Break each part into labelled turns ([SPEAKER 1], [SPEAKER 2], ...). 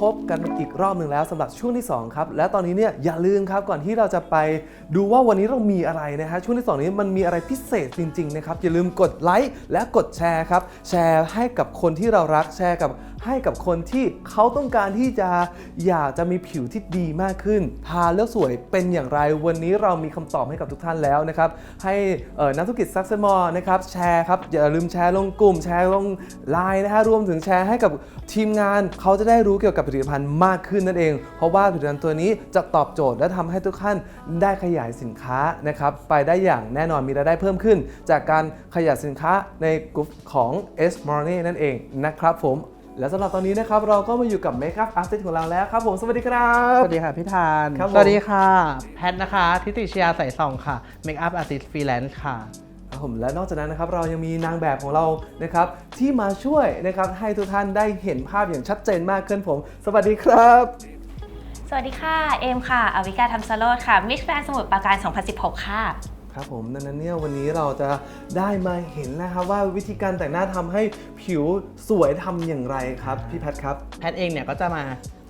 [SPEAKER 1] พบกันอีกรอบหนึ่งแล้วสำหรับช่วงที่ 2 ครับ และตอนนี้เนี่ยอย่าลืมครับก่อนที่เราจะไปดูว่าวันนี้เรามีอะไรนะฮะช่วงที่ 2 นี้มันมีอะไรพิเศษจริงๆนะครับอย่าลืมกดไลค์และกดแชร์ครับแชร์ให้กับคนที่เรารักแชร์กับ ให้กับคนที่เขาต้องการที่จะอยากจะมีผิวที่ดีมากขึ้น ทาแล้วสวยเป็นอย่างไร วันนี้เรามีคำตอบให้กับทุกท่านแล้วนะครับ ให้นักธุรกิจซักเซมอนะครับแชร์ครับ อย่าลืมแชร์ลงกลุ่ม แชร์ลงไลน์นะฮะรวมถึงแชร์ให้กับทีมงาน เขาจะได้รู้เกี่ยวกับผลิตภัณฑ์มากขึ้นนั่นเอง เพราะว่าผลิตภัณฑ์ตัวนี้จะตอบโจทย์และทำให้ทุกท่านได้ขยายสินค้านะครับไปได้อย่างแน่นอนมีรายได้เพิ่มขึ้น จากการขยายสินค้าในกลุ่มของ S m o r n e นั่นเองนะครับผม และสำหรับตอนนี้นะครับเราก็มาอยู่กับเมคอัพอาร์ติสของเราแล้วครับผมสวัสดีครับ
[SPEAKER 2] สวัสดีค่ะพี่ธาน
[SPEAKER 1] ครับผม
[SPEAKER 2] สวัสดีค่ะ แพทนะคะ ทิติชยาใส่ซองค่ะเมคอัพอาร์ติสฟรีแลนซ์ค่ะ
[SPEAKER 1] ครับผมและนอกจากนั้นนะครับเรายังมีนางแบบของเรานะครับที่มาช่วยนะครับให้ทุกท่านได้เห็นภาพอย่างชัดเจนมากขึ้นผม สวัสดีครับ
[SPEAKER 3] สวัสดีค่ะ เอมค่ะ อวิกาธรรมสโรดค่ะ มิสแกรนสมุทรปราการ 2016 ค่ะ
[SPEAKER 1] ครับผมดังนั้นเนี่ยวันนี้เราจะได้มาเห็นนะครับว่าวิธีการแต่งหน้าทำให้ผิวสวยทำอย่างไรครับพี่แพทครับ
[SPEAKER 2] แพทเองเนี่ยก็จะมา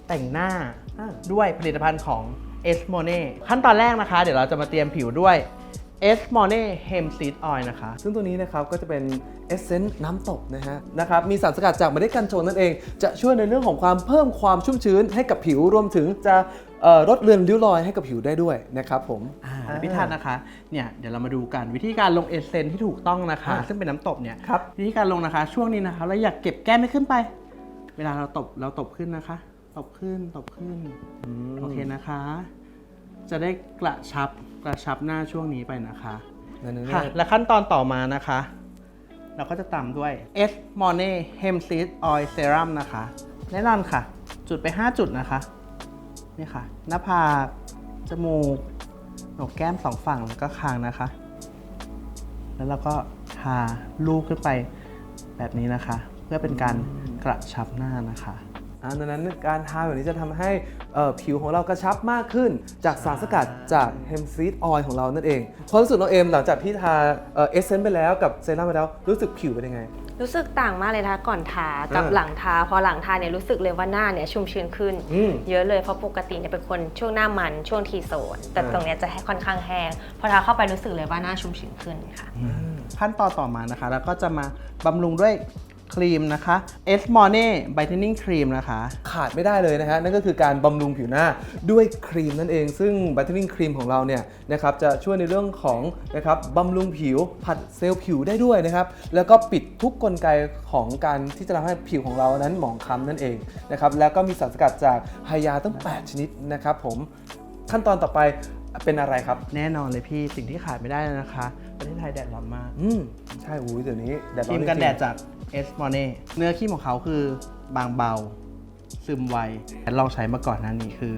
[SPEAKER 2] แต่งหน้า
[SPEAKER 1] อ่า
[SPEAKER 2] ด้วยผลิตภัณฑ์ของ e s m o n e ขั้นตอนแรกนะคะ เดี๋ยวเราจะมาเตรียมผิวด้วย e s m o n e Hemp Seed Oil นะคะ
[SPEAKER 1] ซึ่งตัวนี้นะครับก็จะเป็นเอเซนต์น้ำตกนะฮะนะครับ มีสารสกัดจากเมล็ดกัญชงนั่นเอง จะช่วยในเรื่องของความเพิ่มความชุ่มชื้นให้กับผิวรวมถึงจะเอ่อ ลดเลือนริ้วรอยให้กับผิวได้ด้วยนะครับผม
[SPEAKER 2] อ่าพี่ทันนะคะ เนี่ยเดี๋ยวเรามาดูกันวิธีการลงเอเซนที่ถูกต้องนะคะ
[SPEAKER 1] อ่า
[SPEAKER 2] ซึ่งเป็นน้ำตบเนี่ย
[SPEAKER 1] ครับ
[SPEAKER 2] วิธีการลงนะคะ ช่วงนี้นะคะเราอยากเก็บแก้มไม่ขึ้นไป เวลาเราตบเราตบขึ้นนะคะ ตบขึ้นตบขึ้นโอเคนะคะ จะได้กระชับกระชับหน้าช่วงนี้ไปนะคะ
[SPEAKER 1] นั่นเอง
[SPEAKER 2] ค่ะและขั้นตอนต่อมานะคะ เราก็จะตามด้วย S m o n e Hemp Seed Oil Serum นะคะแน่นอนค่ะ จุดไป 5 จุดนะคะ นี่ค่ะ หน้าผากจมูกโหนกแก้มสองฝั่งแล้วก็คางนะคะ แล้วเราก็ทาลูกขึ้นไปแบบนี้นะคะ เพื่อเป็นการกระชับหน้านะคะ
[SPEAKER 1] อ่าดังนั้นการทาแบบนี้จะทำให้ผิวของเรากระชับมากขึ้น จากสารสกัดจากเฮมซีดออยล์ของเรานั่นเองความรู้สึกน้องเอมหลังจากที่ทาเอเซนต์ไปแล้วกับเซรั่มไปแล้วรู้สึกผิวเป็นยังไง
[SPEAKER 3] รู้สึกต่างมากเลยนะคะก่อนทากับ
[SPEAKER 1] อ่า
[SPEAKER 3] หลังทาพอหลังทาเนี่ยรู้สึกเลยว่าหน้าเนี่ยชุ่มชื้นขึ้น
[SPEAKER 1] อืม
[SPEAKER 3] เยอะเลยเพราะปกติเนี่ยเป็นคนช่วงหน้ามันช่วงทีโซน แต่
[SPEAKER 1] อ่า
[SPEAKER 3] ตรงเนี้ยจะให้ค่อนข้างแห้งพอทาเข้าไปรู้สึกเลยว่าหน้าชุ่มชื้นขึ้นค่ะ
[SPEAKER 2] ขั้นตอนต่อมานะคะ แล้วก็จะมาบำรุงด้วย ครีมนะคะ S m o n e Brightening Cream นะคะ
[SPEAKER 1] ขาดไม่ได้เลยนะฮะ นั่นก็คือการบำรุงผิวหน้าด้วยครีมนั่นเอง ซึ่งบัตเทอร์ n งครีมของเราเนี่ยนะครับจะช่วยในเรื่องของนะครับบำรุงผิวผัดเซลล์ผิวได้ด้วยนะครับ แล้วก็ปิดทุกกลไกของการที่จะทำให้ผิวของเรานั้นหมองคล้ำนั่นเองนะครับแล้วก็มีสารสกัดจากไฮยาตั้ง 8 ชนิดนะครับผมขั้นตอนต่อไป เป็นอะไรครับ
[SPEAKER 2] แน่นอนเลยพี่สิ่งที่ขาดไม่ได้เลยนะคะ ประเทศไทยแดดร้อนมาก
[SPEAKER 1] อืมใช่อุ้ยเดี๋ยวนี้แดด
[SPEAKER 2] ค
[SPEAKER 1] ร้อ
[SPEAKER 2] รี
[SPEAKER 1] น
[SPEAKER 2] ม
[SPEAKER 1] จริงๆ
[SPEAKER 2] กันแดดจาก S m o n e เนื้อครีมของเขาคือบางเบา ซึมไวแต่ลองใช้มาก่อนหนั้านนี่คือ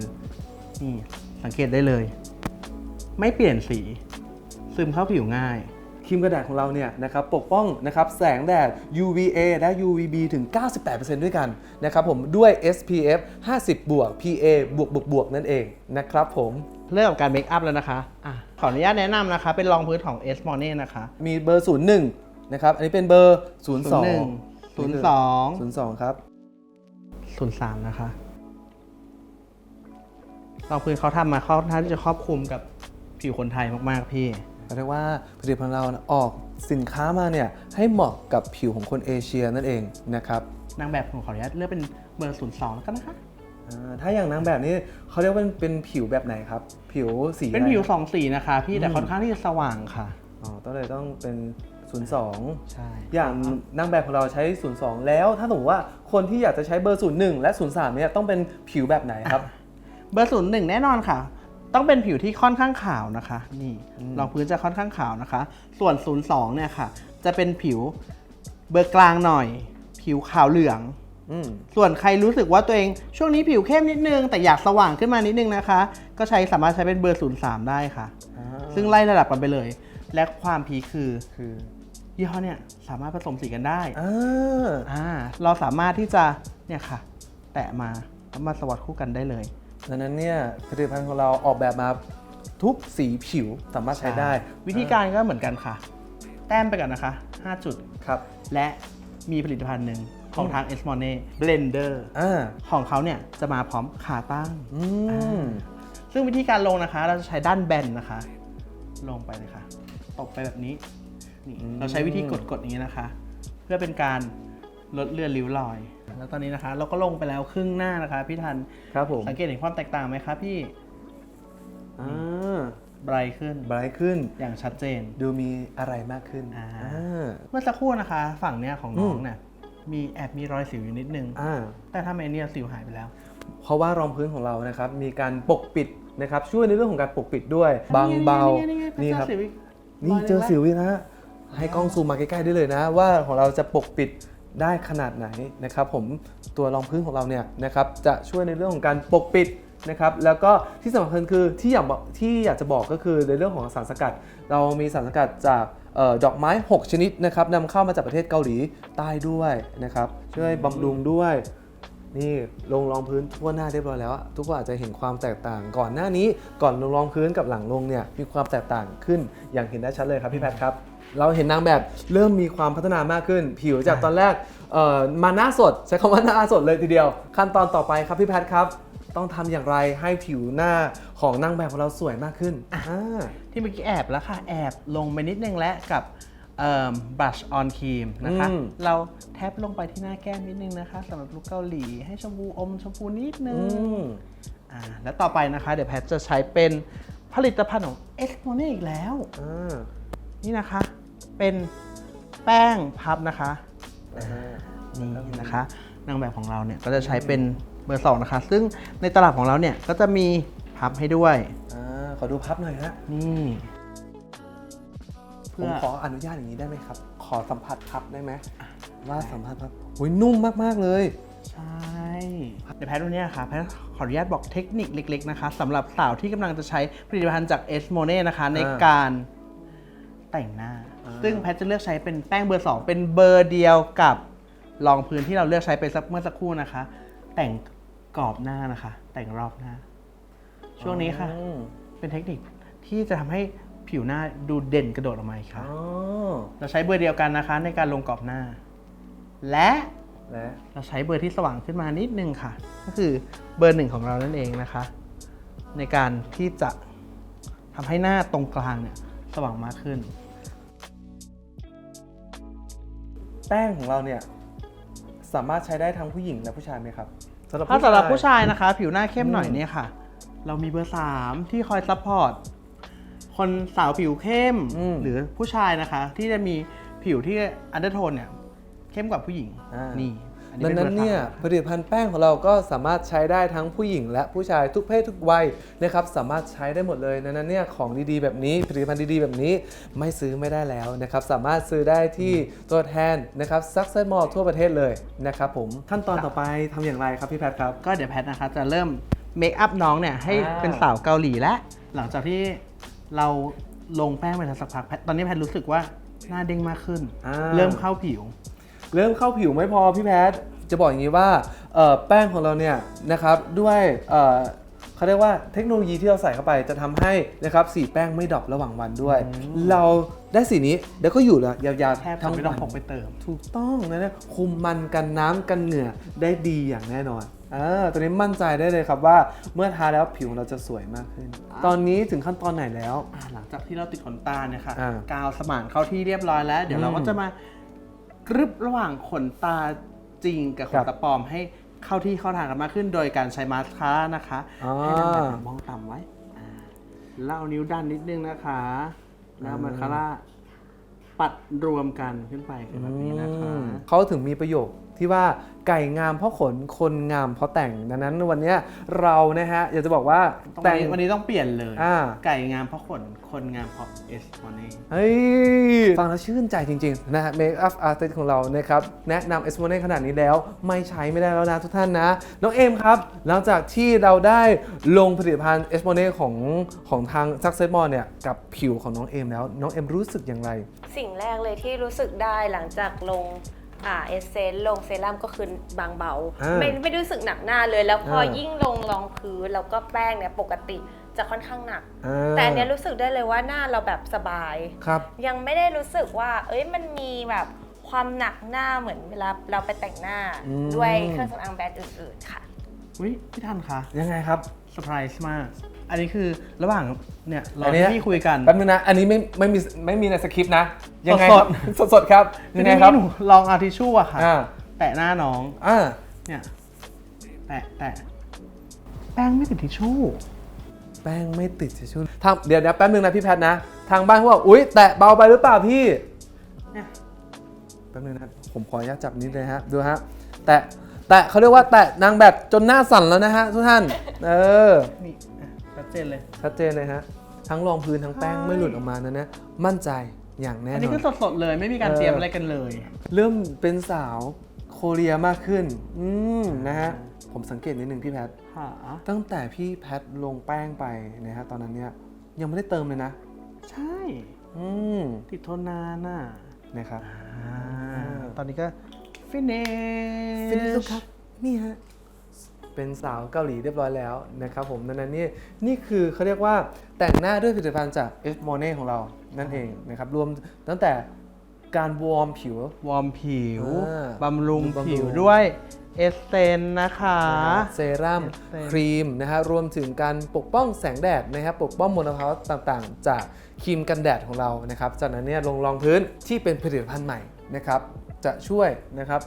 [SPEAKER 2] นี่สังเกตได้เลย ไม่เปลี่ยนสี ซึมเข้าผิวง่าย
[SPEAKER 1] ครีมกันแดดของเราเนี่ยนะครับปกป้องนะครับแสงแดด UVA และ UVB ถึง 98%ด้วยกันนะครับผมด้วย SPF 50 บวก PA บวกบวกบวกนั่นเองนะครับผม
[SPEAKER 2] เรื่องของการเมคอัพแล้วนะคะอะขออนุญาตแนะนำนะคะ เป็นรองพื้นของ S m o n e นะคะ
[SPEAKER 1] มีเบอร์ 01 นะครับ อันนี้เป็นเบอร์ 02
[SPEAKER 2] 01 02
[SPEAKER 1] 02 ครับ
[SPEAKER 2] 03 นะคะ รองพื้นเขาทำมาเขาท่างที่จะครอบคลุมกับผิวคนไทยมาก ๆ พี่
[SPEAKER 1] เรียกว่าผลิตภัณฑ์เราออกสินค้ามาเนี่ยให้เหมาะกับผิวของคนเอเชียนั่นเองนะครับ
[SPEAKER 2] นางแบบของขออนุญาตเลือกเป็นเบอร์ 02 แล้วกันนะคะ
[SPEAKER 1] อ่าถ้าอย่างนางแบบนี้เขาเรียกว่าเป็นเป็นผิวแบบไหนครับ ผิวสี
[SPEAKER 2] เป็นผิว
[SPEAKER 1] อะไร
[SPEAKER 2] สองสีนะคะพี่แต่
[SPEAKER 1] อืม
[SPEAKER 2] ค่อนข้างที่จะสว่างค่ะ
[SPEAKER 1] อ๋อต้องเลยต้องเป็น 02
[SPEAKER 2] ใช่
[SPEAKER 1] อย่างนางแบบของเราใช้ 02 แล้วถ้าสมมติว่าคนที่อยากจะใช้เบอร์ 01 และ 03 เนี่ยต้องเป็นผิวแบบไหนครับ
[SPEAKER 2] เบอร์ 01 แน่นอนค่ะ ต้องเป็นผิวที่ค่อนข้างขาวนะคะ นี่
[SPEAKER 1] อืม
[SPEAKER 2] รองพื้นจะค่อนข้างขาวนะคะ ส่วน 02 เนี่ยค่ะ จะเป็นผิวเบอร์กลางหน่อย ผิวขาวเหลือง
[SPEAKER 1] อืม
[SPEAKER 2] ส่วนใครรู้สึกว่าตัวเองช่วงนี้ผิวเข้มนิดนึง แต่อยากสว่างขึ้นมานิดนึงนะคะ ก็ใช้สามารถใช้เป็นเบอร์ 03 ได้ค่ะ
[SPEAKER 1] อ่า
[SPEAKER 2] ซึ่งไล่ระดับกันไปเลย และความพีคคือ
[SPEAKER 1] คือ
[SPEAKER 2] ยี่ห้อเนี่ยสามารถผสมสีกันได้
[SPEAKER 1] อ่า
[SPEAKER 2] อ่าเราสามารถที่จะเนี่ยค่ะ แตะมาแล้วมาสวัสดคู่กันได้เลย
[SPEAKER 1] ดังนั้นเนี่ยผลิตภัณฑ์ของเราออกแบบมาทุกสีผิวสามารถใช้ได้
[SPEAKER 2] วิธีการก็เหมือนกันค่ะ แต้มไปก่อนนะคะ 5 จุด
[SPEAKER 1] ครับ
[SPEAKER 2] และมีผลิตภัณฑ์หนึ่งของทาง e s m o n e Blender
[SPEAKER 1] อ่า
[SPEAKER 2] ของเขาเนี่ยจะมาพร้อมขาตั้ง
[SPEAKER 1] อืม
[SPEAKER 2] ซึ่งวิธีการลงนะคะ เราจะใช้ด้านแบนนะคะ ลงไปเลยค่ะตบไปแบบนี้นี่
[SPEAKER 1] อืม
[SPEAKER 2] เราใช้วิธีกดๆอย่างนี้นะคะ เพื่อเป็นการลดเลือนริ้วรอย แล้วตอนนี้นะคะ เราก็ลงไปแล้วครึ่งหน้านะคะ พี่ทัน
[SPEAKER 1] ครับผม
[SPEAKER 2] สังเกตเห็นความแตกต่างไหมคะพี่
[SPEAKER 1] อ่า
[SPEAKER 2] ไบรท์ขึ้น
[SPEAKER 1] ไบรท์ขึ้น
[SPEAKER 2] อย่างชัดเจน
[SPEAKER 1] ดูมีอะไรมากขึ้น
[SPEAKER 2] อ่า
[SPEAKER 1] อ่า
[SPEAKER 2] เมื่อสักครู่นะคะ ฝั่งเนี้ยของน้อง
[SPEAKER 1] อืม
[SPEAKER 2] เนี่ยมีแอบมีรอยสิวอยู่นิดนึง
[SPEAKER 1] อ่า
[SPEAKER 2] แต่ทำไมเนี่ยสิวหายไปแล้ว
[SPEAKER 1] เพราะว่ารองพื้นของเรานะครับมีการปกปิดนะครับช่วยในเรื่องของการปกปิดด้วยบางเบา นี่ครับนี่เจอสิวอีกนะฮะให้กล้องซูมมาใกล้ๆได้เลยนะ ว่าของเราจะปกปิด ได้ขนาดไหนนะครับผมตัวรองพื้นของเราเนี่ยนะครับจะช่วยในเรื่องของการปกปิดนะครับแล้วก็ที่สำคัญคือที่อยากบอกที่อยากจะบอกก็คือในเรื่องของสารสกัด เรามีสารสกัดจากออดอกไม้ 6 ชนิดนะครับนำเข้ามาจากประเทศเกาหลีใต้ด้วยนะครับช่วยบำรุงด้วยนี่ลงรองพื้นทั่วหน้าเรียบร้อยแล้ว ทุกคนอาจจะเห็นความแตกต่าง ก่อนหน้านี้ก่อนลงรองพื้นกับหลังลงเนี่ยมีความแตกต่างขึ้นอย่างเห็นได้ชัดเลยครับพี่แพทย์ครับ เราเห็นนางแบบเริ่มมีความพัฒนามากขึ้น ผิวจากตอนแรกเอ่อมาหน้าสด ใช้คำว่าหน้าสดเลยทีเดียว ขั้นตอนต่อไปครับพี่แพทย์ครับ ต้องทำอย่างไรให้ผิวหน้าของนางแบบของเราสวยมากขึ้นอ่า
[SPEAKER 2] ที่เมื่อกี้แอบแล้วค่ะ แอบลงไปนิดนึงแล้วกับเอ่อ brush on cream นะคะ
[SPEAKER 1] อืม
[SPEAKER 2] เราแทบลงไปที่หน้าแก้มนิดนึงนะคะสำหรับลูกเกาหลี ให้ชมพูอมชมพูนิดนึ
[SPEAKER 1] อื
[SPEAKER 2] ง
[SPEAKER 1] ม
[SPEAKER 2] อ่าแล้วต่อไปนะคะ เดี๋ยวแพทจะใช้เป็นผลิตภัณฑ์ของ e x p o n e อีกแล้ว
[SPEAKER 1] อ่า
[SPEAKER 2] นี่นะคะ เป็นแป้งพับนะคะ
[SPEAKER 1] อ่า
[SPEAKER 2] นี่นะคะนางแบบของเราเนี่ยก็จะใช้เป็นเบอร์สองนะคะ ซึ่งในตลับของเราเนี่ยก็จะมีพับให้ด้วย
[SPEAKER 1] อ่าขอดูพับหน่อยฮะ
[SPEAKER 2] นี่
[SPEAKER 1] ผ
[SPEAKER 2] เพื่
[SPEAKER 1] ม
[SPEAKER 2] อ
[SPEAKER 1] ขออนุญาตอย่างนี้ได้ไหมครับ ขอสัมผัสพับได้ไหมว่าสัมผัสพับโอ้ยนุ่มมาก ๆ เลย
[SPEAKER 2] ใช่เดี๋ยวแพทย์วันนี้ค่ะแพทย์ขออนุญาตบอกเทคนิคเล็ก ๆ นะคะสำหรับสาวที่กำลังจะใช้ผลิตภัณฑ์จาก e s m o n e นะคะ ในการ แต่งหน้า
[SPEAKER 1] อ่า
[SPEAKER 2] ซึ่งแพทย์จะเลือกใช้เป็นแป้งเบอร์ 2 เป็นเบอร์เดียวกับรองพื้นที่เราเลือกใช้ไปสักเมื่อสักครู่นะคะ แต่งกรอบหน้านะคะ แต่งรอบหน้า ช่วงนี้ค่ะ
[SPEAKER 1] อืม
[SPEAKER 2] เป็นเทคนิคที่จะทำให้ผิวหน้าดูเด่นกระโดดออกมาอีก
[SPEAKER 1] อ๋
[SPEAKER 2] ค่ะ
[SPEAKER 1] อ
[SPEAKER 2] เราใช้เบอร์เดียวกันนะคะ ในการลงกรอบหน้า และ
[SPEAKER 1] และ
[SPEAKER 2] เราใช้เบอร์ที่สว่างขึ้นมานิดนึงค่ะ ก็คือเบอร์หนึ่งของเรานั่นเองนะคะ ในการที่จะทำให้หน้าตรงกลางเนี่ย สว่างมากขึ้น
[SPEAKER 1] แป้งของเราเนี่ยสามารถใช้ได้ทั้งผู้หญิงและผู้ชายไหมครับ
[SPEAKER 2] ถ้าสำหรับผู้ชายนะคะ ผิวหน้าเข้มหน่อยเนี่ยค่ะ เรามีเบอร์ 3 ที่คอยซัพพอร์ตคนสาวผิวเข้ม
[SPEAKER 1] อืม
[SPEAKER 2] หรือผู้ชายนะคะ ที่จะมีผิวที่อันเดอร์โทนเนี่ยเข้มกว่าผู้หญิง
[SPEAKER 1] อ่านี่
[SPEAKER 2] นี่อั
[SPEAKER 1] ดังนั้นเนี่ยผลิตภัณฑ์แป้งของเราก็สามารถใช้ได้ทั้งผู้หญิง และผู้ชายทุกเพศทุกวัยนะครับสามารถใช้ได้หมดเลยดังนั้นเนี่ยของดีๆแบบนี้ผลิตภัณฑ์ดีๆแบบนี้ไม่ซื้อไม่ได้แล้วนะครับสามารถซื้อได้ที่ตัวแทนนะครับซักเซนมอลทั่วประเทศเลยนะครับผมขั้นตอนต่อไปทำอย่างไรครับพี่แพทย์ครับ
[SPEAKER 2] ก็เดี๋ยวแพทนะคะจะเริ่มเมคอัพน้องเนี่ยให้
[SPEAKER 1] อ่า
[SPEAKER 2] เป็นสาวเกาหลีและหลังจากที่เราลงแป้งไปสักพักแพทตอนนี้แพทรู้สึกว่าหน้าเด้งมากขึ้น
[SPEAKER 1] อ่า
[SPEAKER 2] เริ่มเข้าผิว
[SPEAKER 1] เริ่มเข้าผิวไม่พอพี่แพทย์จะบอกอย่างนี้ว่าเอ่อแป้งของเราเนี่ยนะครับด้วยเอ่อเขาเรียกว่าเทคโนโลยีที่เราใส่เข้าไปจะทำให้นะครับสีแป้งไม่ดรอประหว่างวันด้วย เราได้สีนี้เดี๋ยวก็อยู่แล้วยาวๆ
[SPEAKER 2] แทบจะ
[SPEAKER 1] ทั้ง
[SPEAKER 2] ไม่ต้องพ
[SPEAKER 1] วั
[SPEAKER 2] ก
[SPEAKER 1] น
[SPEAKER 2] ไปเติม
[SPEAKER 1] ถูกต้องนะเนี่ยคุมมันกันน้ำกันเหงื่อได้ดีอย่างแน่นอนอ่าตอนนี้มั่นใจได้เลยครับว่าเมื่อทาแล้วผิวเราจะสวยมากขึ้น ตอนนี้ถึงขั้นตอนไหนแล้ว
[SPEAKER 2] อ่าหลังจากที่เราติดขนตาเนี่ยค่ะ
[SPEAKER 1] อ่ากา
[SPEAKER 2] วสมานเข้าที่เรียบร้อยแล้ว เดี๋ยวเรา
[SPEAKER 1] อืม
[SPEAKER 2] ก็จะมา กรึบระหว่างขนตาจริงกับข
[SPEAKER 1] ครั
[SPEAKER 2] น
[SPEAKER 1] บ
[SPEAKER 2] ตาปลอมให้เข้าที่เข้าทางกันมากขึ้น โดยการใช้มาสคาร่านะคะ
[SPEAKER 1] อ่า
[SPEAKER 2] ให้นางแบบมองต่ำไว้อ่าแล้วเอานิ้วดันนิดนึงนะคะ แล้วเอามาสคาร่าปัดรวมกันขึ้นไปเป็นแบบนี้นะคะ
[SPEAKER 1] อืมเขาถึงมีประโยคที่ว่า ไก่งามเพราะขนคนงามเพราะแต่งดังนั้นวันเนี้ยเรานะฮะอยากจะบอกว่า
[SPEAKER 2] วัน
[SPEAKER 1] แต่ง
[SPEAKER 2] นี้วันนี้ต้องเปลี่ยนเลย
[SPEAKER 1] อ่า
[SPEAKER 2] ไก่งามเพราะขน คนงามเพราะเอสมอนี่
[SPEAKER 1] เฮ้ยฟังแล้วชื่นใจจริง ๆ นะฮะเมคอัพอาร์ติสของเรานะครับ แนะนำเอสโมเน่ขนาดนี้แล้ว ไม่ใช้ไม่ได้แล้วนะทุกท่านนะ น้องเอมครับ หลังจากที่เราได้ลงผลิตภัณฑ์เอสโมเน่ของของทางซักเซ s มอลเนี่ย กับผิวของน้องเอมแล้ว น้องเอมรู้สึกอย่างไร
[SPEAKER 3] สิ่งแรกเลยที่รู้สึกได้หลังจากลง อ่าเอสเซนลงเซรั่มก็คือบางเบา
[SPEAKER 1] อ่า
[SPEAKER 3] ไม่ไม่รู้สึกหนักหน้าเลย แล้วพอ
[SPEAKER 1] อ่า
[SPEAKER 3] ยิ่งลงรองพื้นแล้วก็แป้งเนี่ยปกติจะค่อนข้างหนัก
[SPEAKER 1] อ่า
[SPEAKER 3] แต่อันเนี้ยรู้สึกได้เลยว่าหน้าเราแบบสบาย
[SPEAKER 1] ครับ
[SPEAKER 3] ยังไม่ได้รู้สึกว่า เอ้ยมันมีแบบความหนักหน้าเหมือนเวลาเราไปแต่งหน้า
[SPEAKER 1] อืม
[SPEAKER 3] ด้วยเครื่องสำอางแบรนด์อื่นๆค่ะ
[SPEAKER 2] อุ้ยพี่ทันคะ
[SPEAKER 1] ยังไงครับ
[SPEAKER 2] เซอร์ไพรส์มาก อันนี้คือระหว่างเนี่ยเรา
[SPEAKER 1] อันเนี้ย
[SPEAKER 2] ที่คุยกัน
[SPEAKER 1] แป๊บนึงนะ อันนี้ไม่ไม่มีไม่มีในสคริปต์นะ ยังไง
[SPEAKER 2] ส
[SPEAKER 1] ค
[SPEAKER 2] ด
[SPEAKER 1] รับสด ๆ ครับ ยังไงครับ
[SPEAKER 2] ทีนี้หนูลองเอาทิชชู่อะค่ะ
[SPEAKER 1] อ่า
[SPEAKER 2] แตะหน้าน้อง
[SPEAKER 1] อ่า
[SPEAKER 2] เนี่ยแตะแตะแป้งไม่ติดทิชชู่
[SPEAKER 1] แป้งไม่ติดทิชชู่ทางเดี๋ยวเดี๋ยวแป๊บนึงนะพี่แพทนะ ทางบ้านเขาบอกอุ๊ย แตะเบาไปหรือเปล่าพี่
[SPEAKER 2] เนี่ย
[SPEAKER 1] แป๊บนึงนะผมขออนุญาตจับนิดเลยฮะ ดูฮะ แตะ แตะเขาเรียกว่าแตะนางแบบจนหน้าสั่นแล้วนะฮะทุกท่าน เออ
[SPEAKER 2] นี่อะชัด เจนเลย
[SPEAKER 1] ชัดเจนเลยฮะ ทั้งรองพื้นทั้งแป้งไม่หลุดออกมานะนะ มั่นใจอย่างแน่
[SPEAKER 2] อัน
[SPEAKER 1] น
[SPEAKER 2] นี้
[SPEAKER 1] อ
[SPEAKER 2] คือน สดๆเลยไม่มีการ
[SPEAKER 1] เออ
[SPEAKER 2] เตรียมอะไรกันเลย
[SPEAKER 1] เริ่มเป็นสาวโคเรียมากขึ้น อืมนะฮะ ผมสังเกตนิดนึงพี่แพท
[SPEAKER 2] หา
[SPEAKER 1] ตั้งแต่พี่แพทลงแป้งไปนะฮะตอนนั้นเนี่ยยังไม่ได้เติมเลยนะ
[SPEAKER 2] ใช่
[SPEAKER 1] อืม
[SPEAKER 2] ติดทนนานน่ะ
[SPEAKER 1] นะครับ
[SPEAKER 2] อ่าตอนนี้ก็ฟินิช
[SPEAKER 1] ฟินิชแล้วครับ นี่ฮะ เป็นสาวเกาหลีเรียบร้อยแล้วนะครับผมดังนั้นนี่นี่คือเขาเรียกว่าแต่งหน้าด้วยผลิตภัณฑ์จาก F m o n e ของเรานั่นเองนะครับรวมตั้งแต่การวอร์มผิว
[SPEAKER 2] วอร์มผิว
[SPEAKER 1] อ่า
[SPEAKER 2] บำรุง
[SPEAKER 1] บำรุง
[SPEAKER 2] ผิวด้วยเอสเซนนะคะ
[SPEAKER 1] เซรั่ม
[SPEAKER 2] เซรั่ม
[SPEAKER 1] ครีมนะฮะรวมถึงการปกป้องแสงแดดนะครับปกป้องมลภาวะต่างๆ จากครีมกันแดดของเรานะครับจากนั้นเนี่ยลงรองพื้นที่เป็นผลิตภัณฑ์ใหม่นะครับ จะช่วยนะครับ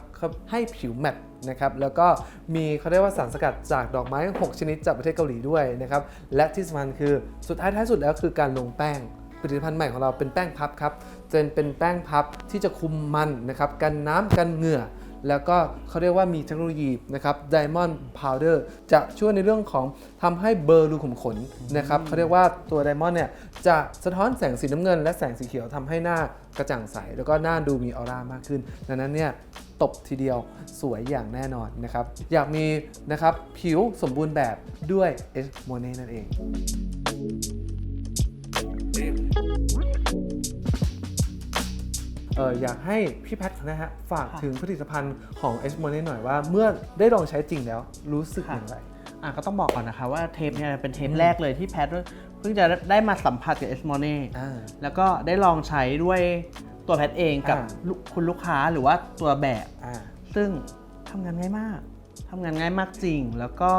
[SPEAKER 1] ให้ผิวแมตต์นะครับแล้วก็มีเขาเรียกว่าสารสกัดจากดอกไม้ 6 ชนิดจากประเทศเกาหลีด้วยนะครับและที่สำคัญคือสุดท้ายท้ายสุดแล้วคือการลงแป้งผลิตภัณฑ์ใหม่ของเราเป็นแป้งพับครับจะเป็นแป้งพับที่จะคุมมันนะครับกันน้ำกันเหงื่อ แล้วก็เขาเรียกว่ามีเทคโนโลยีนะครับ Diamond Powder จะช่วยในเรื่องของทำให้เบลอรูขุมขนนะครับเขาเรียกว่าตัว Diamond เนี่ยจะสะท้อนแสงสีน้ำเงิน และแสงสีเขียวทำให้หน้า กระจ่างใส แล้วก็หน้าดูมีออร่ามากขึ้น ดังนั้นเนี่ยตบทีเดียวสวยอย่างแน่นอนนะครับ อยากมีนะครับผิวสมบูรณ์แบบด้วย S m o n e นั่นเองเอออยากให้พี่แพทนะฮะฝากถึงผลิตภัณฑ์ของ S m o n e หน่อยว่า เมื่อได้ลองใช้จริงแล้วรู้สึกอย่างไร
[SPEAKER 2] อะก็ต้องบอกก่อนนะคะว่าเทปเนี่ยเป็นเทปแรกเลยที่แพท เพิ่งจะได้มาสัมผัสกับเอสโมเน่
[SPEAKER 1] อ่า
[SPEAKER 2] แล้วก็ได้ลองใช้ด้วยตัวแพทเองกับ
[SPEAKER 1] อ่า
[SPEAKER 2] ลูกคุณลูกค้าหรือว่าตัวแบบ
[SPEAKER 1] อ่า
[SPEAKER 2] ซึ่งทำงานง่ายมาก ทำงานง่ายมากจริง แล้วก็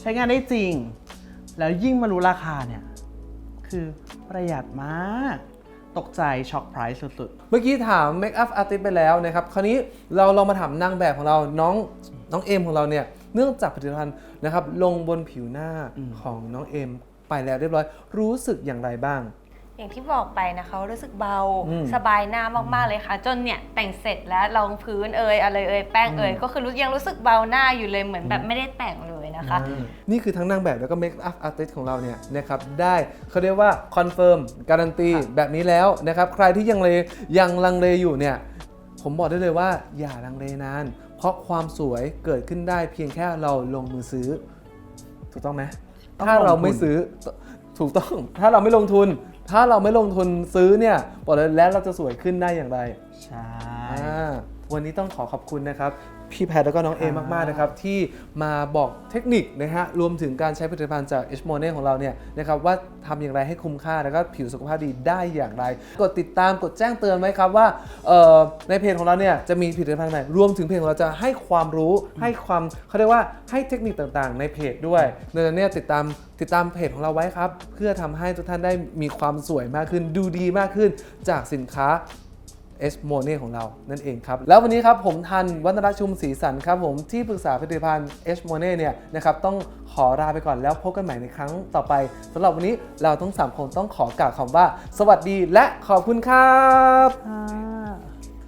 [SPEAKER 2] ใช้งานได้จริง แล้วยิ่งมารู้ราคาเนี่ย คือประหยัดมาก ตกใจช็อกไพรส์สุด
[SPEAKER 1] เมื่อกี้ถามเมคอัพอาร์ติสไปแล้วนะครับ คราวนี้เราลองมาถามนางแบบของเราน้องน้องเอมของเราเนี่ย เนื่องจากผลิตภัณฑ์นะครับลงบนผิวหน้าของน้องเอม ไปแล้วเรียบร้อย รู้สึกอย่างไรบ้าง
[SPEAKER 3] อย่างที่บอกไปนะคะว่ารู้สึกเบา
[SPEAKER 1] อืม
[SPEAKER 3] สบายหน้ามากๆเลยค่ะ จนเนี่ยแต่งเสร็จแล้วรองพื้นเอยอะไรเอยแป้งเอยก็คือรู้ยังรู้สึกเบาหน้าอยู่เลยเหมือนแบบไม่ได้แต่งเลยนะคะ
[SPEAKER 1] นี่คือทั้งนางแบบแล้วก็เมคอัพอาร์ติสของเราเนี่ยนะครับได้เขาเรียกว่าคอนเฟิร์มการันตีแบบนี้แล้วนะครับใครที่ยังเลยังลังเลอยู่เนี่ยผมบอกได้เลยว่าอย่าลังเลนาน เพราะความสวยเกิดขึ้นได้เพียงแค่เราลงมือซื้อ ถูกต้องไหม
[SPEAKER 2] ต้อง
[SPEAKER 1] ถ้าเรา
[SPEAKER 2] ลงทุน
[SPEAKER 1] ไม่ซื้อถูกต้องถ้าเราไม่ลงทุน ถ้าเราไม่ลงทุนซื้อเนี่ยบอกเลยแล้วเราจะสวยขึ้นได้อย่างไร
[SPEAKER 2] ๆใช่
[SPEAKER 1] อ่าวันนี้ต้องขอขอบคุณนะครับ พี่แพทย์แล้วก็น้องเอ
[SPEAKER 2] ครับ
[SPEAKER 1] มากๆนะครับที่มาบอกเทคนิคนะฮะรวมถึงการใช้ผลิตภัณฑ์จาก H m o n e ของเราเนี่ยนะครับว่าทำอย่างไรให้คุ้มค่าแล้วก็ผิวสุขภาพดีได้อย่างไร กดติดตามกดแจ้งเตือนไว้ครับว่าเอ่อในเพจของเราเนี่ยจะมีผลิตภัณฑ์ใหม่รวมถึงเพจของเราจะให้ความรู้ให้ความเขาเรียกว่าให้เทคนิคต่างๆ ในเพจด้วยดังนั้นเนี่ยติดตามติดตามเพจของเราไว้ครับ เพื่อทำให้ทุกท่านได้มีความสวยมากขึ้น ดูดีมากขึ้นจากสินค้า เอสโมเน่ของเรานั่นเองครับ แล้ววันนี้ครับผมทันวัฒนชุมศรีสันครับผมที่ปรึกษาผลิตภัณฑ์เอสโมเน่เนี่ยนะครับต้องขอลาไปก่อนแล้วพบกันใหม่ในครั้งต่อไปสำหรับวันนี้เราทั้งสามคนต้องขอกล่าวคำว่า สวัสดีและขอบคุณครับ
[SPEAKER 2] ครับ